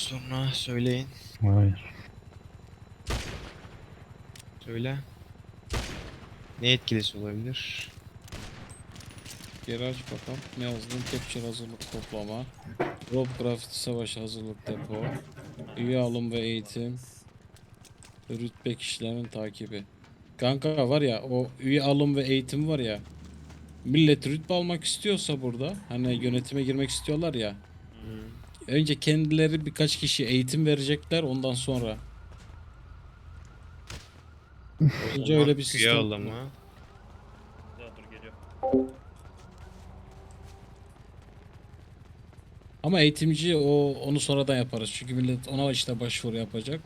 sonra söyleyin. Hayır. Söyle. Ne etkilisi olabilir? Bakalım. Ne yazdın? Capture hazırlık toplama. Rob Graffiti savaş hazırlık depo. Üye alım ve eğitim. Rütbe kişilerin takibi. Kanka var ya o üye alım ve eğitim var ya. Millet rütbe almak istiyorsa burada hani yönetime girmek istiyorlar ya. Önce kendileri birkaç kişi eğitim verecekler ondan sonra. Önce öyle bir sistem. Ya dur geliyor. Ama eğitimci o onu sonradan yaparız. Çünkü millet ona işte başvuru yapacak.